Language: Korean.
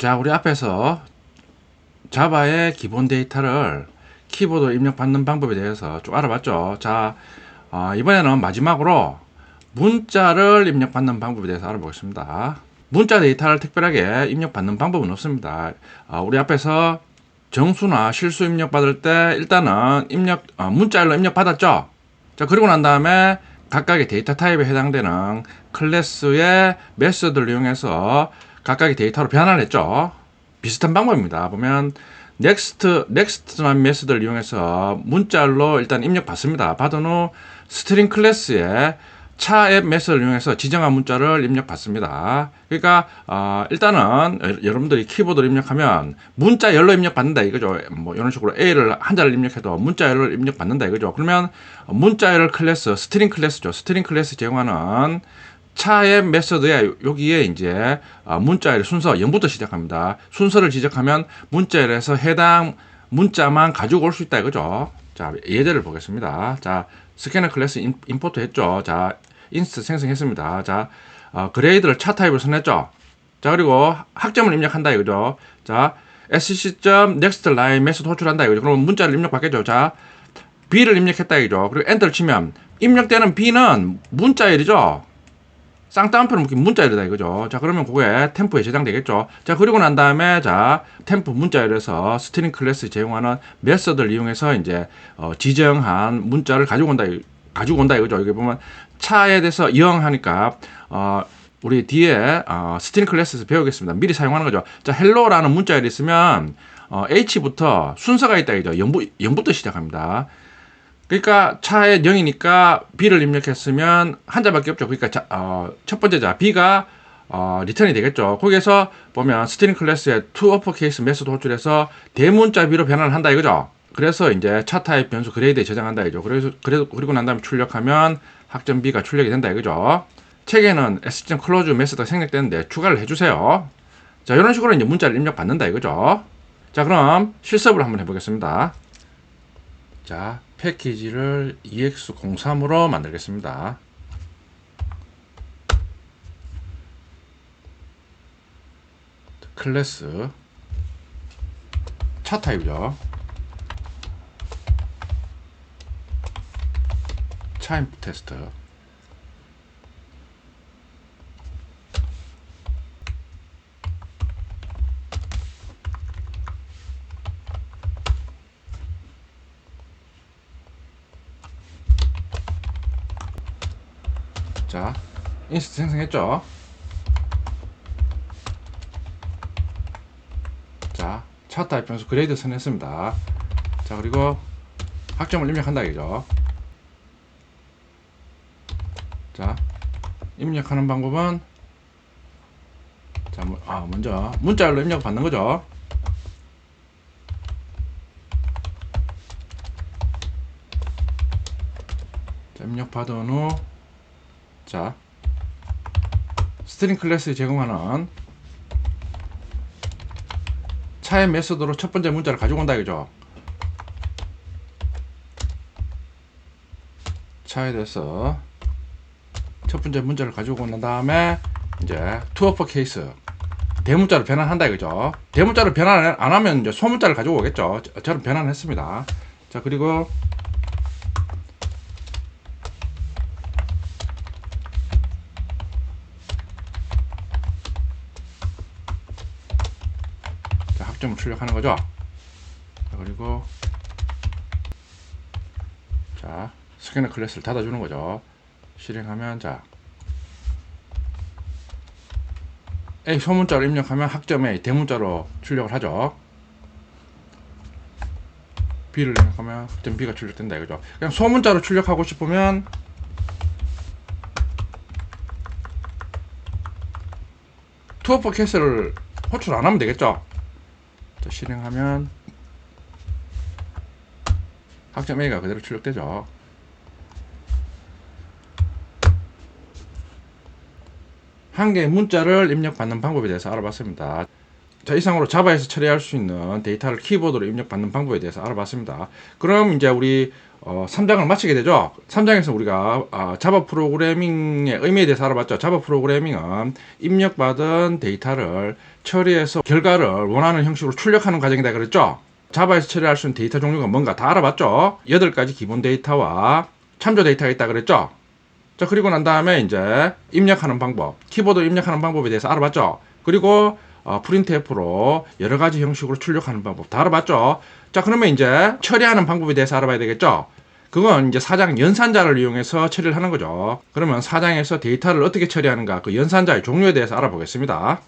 자, 우리 앞에서 자바의 기본 데이터를 키보드 입력받는 방법에 대해서 쭉 알아봤죠. 자, 어, 이번에는 마지막으로 문자를 입력받는 방법에 대해서 알아보겠습니다. 문자 데이터를 특별하게 입력받는 방법은 없습니다. 어, 우리 앞에서 정수나 실수 입력받을 때 일단은 입력, 어, 문자열로 입력받았죠. 자, 그리고 난 다음에 각각의 데이터 타입에 해당되는 클래스의 메소드를 이용해서 각각의 데이터로 변환을 했죠. 비슷한 방법입니다. 보면 next, next라는 메소드를 이용해서 문자로 일단 입력 받습니다. 받은 후 스트링 클래스에 차앱 메소드를 이용해서 지정한 문자를 입력 받습니다. 그러니까 어, 일단은 여- 여러분들이 키보드를 입력하면 문자 열로 입력 받는다 이거죠. 뭐 이런 식으로 A를 한자를 입력해도 문자 열로 입력 받는다 이거죠. 그러면 문자 열 클래스 스트링 클래스죠. 스트링 클래스 제공하는 차의 메소드에 여기에 이제 어, 문자열 순서 0부터 시작합니다. 순서를 지적하면 문자열에서 해당 문자만 가지고 올 수 있다 이거죠. 자 예제를 보겠습니다. 자 스캐너 클래스 인, 임포트 했죠. 자 인스트 생성했습니다. 자 어, 그레이드를 차 타입을 선했죠. 자 그리고 학점을 입력한다 이거죠. 자 sc.next line 메소드 호출한다 이거죠. 그럼 문자를 입력받겠죠. 자 b를 입력했다 이거죠. 그리고 엔터를 치면 입력되는 b는 문자열이죠. 쌍따옴표로 묶인 문자열이다 이거죠. 자 그러면 그게 템포에 저장되겠죠. 자 그리고 난 다음에 자 템포 문자열에서 스트링 클래스 제공하는 메서드를 이용해서 이제 어, 지정한 문자를 가지고 온다 이- 가지고 온다 이거죠. 여기 보면 차에 대해서 이용하니까 어, 우리 뒤에 어, 스트링 클래스에서 배우겠습니다. 미리 사용하는 거죠. 자 헬로라는 문자열이 있으면 어, H부터 순서가 있다 이죠. 0부, 0부터 시작합니다. 그러니까 차에 0이니까 B를 입력했으면 한 자밖에 없죠. 그러니까 자, 어, 첫 번째 자 B가 어, 리턴이 되겠죠. 거기에서 보면 스트링 to uppercase 메소드 호출해서 대문자 B로 변환을 한다 이거죠. 그래서 이제 차 타입 변수 그레이드에 저장한다 이죠. 그래서 그래도 그리고 난 다음에 출력하면 학점 B가 출력이 된다 이거죠. 책에는 s.close 메소드가 생략되는데 추가를 해주세요. 자 이런 식으로 이제 문자를 입력 받는다 이거죠. 자 그럼 실습을 한번 해보겠습니다. 자, 패키지를 EX03으로 만들겠습니다. 클래스 차 타입이죠. 차 인풋 테스트 자, 인스트 생성했죠? 자, 차 타입 변수 그레이드 선했습니다. 자, 그리고 학점을 입력한다 이죠. 자, 입력하는 방법은 자, 뭐- 아, 먼저 문자열로 입력 받는 거죠. 자, 입력 받은 후 자, 스트링 클래스 제공하는 차의 메소드로 첫 번째 문자를 가지고 온다 이거죠. 차에 대해서 첫 번째 문자를 가지고 온 다음에 이제 투어퍼 케이스 대문자로 변환한다 이거죠. 대문자로 변환 안 하면 이제 소문자를 가지고 오겠죠. 저- 저는 변환했습니다. 자 그리고 자, 학점을 출력하는 거죠. 자, 그리고 자 스캐너 클래스를 닫아주는 거죠. 실행하면 자 A 소문자로 입력하면 학점에 대문자로 출력을 하죠. B를 입력하면 학점 B가 출력된다 이거죠. 그냥 소문자로 출력하고 싶으면 투어퍼 캐스를 호출 안 하면 되겠죠. 자, 실행하면 학점 A가 그대로 출력되죠. 한 개의 문자를 입력받는 방법에 대해서 알아봤습니다. 자, 이상으로 자바에서 처리할 수 있는 데이터를 키보드로 입력받는 방법에 대해서 알아봤습니다. 그럼 이제 우리 어, 3장을 마치게 되죠. 3장에서 우리가 아, 자바 프로그래밍의 의미에 대해서 알아봤죠. 자바 프로그래밍은 입력받은 데이터를 처리해서 결과를 원하는 형식으로 출력하는 과정이다 그랬죠. 자바에서 처리할 수 있는 데이터 종류가 뭔가 다 알아봤죠. 8가지 기본 데이터와 참조 데이터가 있다 그랬죠. 자, 그리고 난 다음에 이제 입력하는 방법, 키보드 입력하는 방법에 대해서 알아봤죠. 그리고 어, 프린트F로 여러 가지 형식으로 출력하는 방법 다 알아봤죠. 자, 그러면 이제 처리하는 방법에 대해서 알아봐야 되겠죠. 그건 이제 사장 연산자를 이용해서 처리를 하는 거죠. 그러면 사장에서 데이터를 어떻게 처리하는가 그 연산자의 종류에 대해서 알아보겠습니다.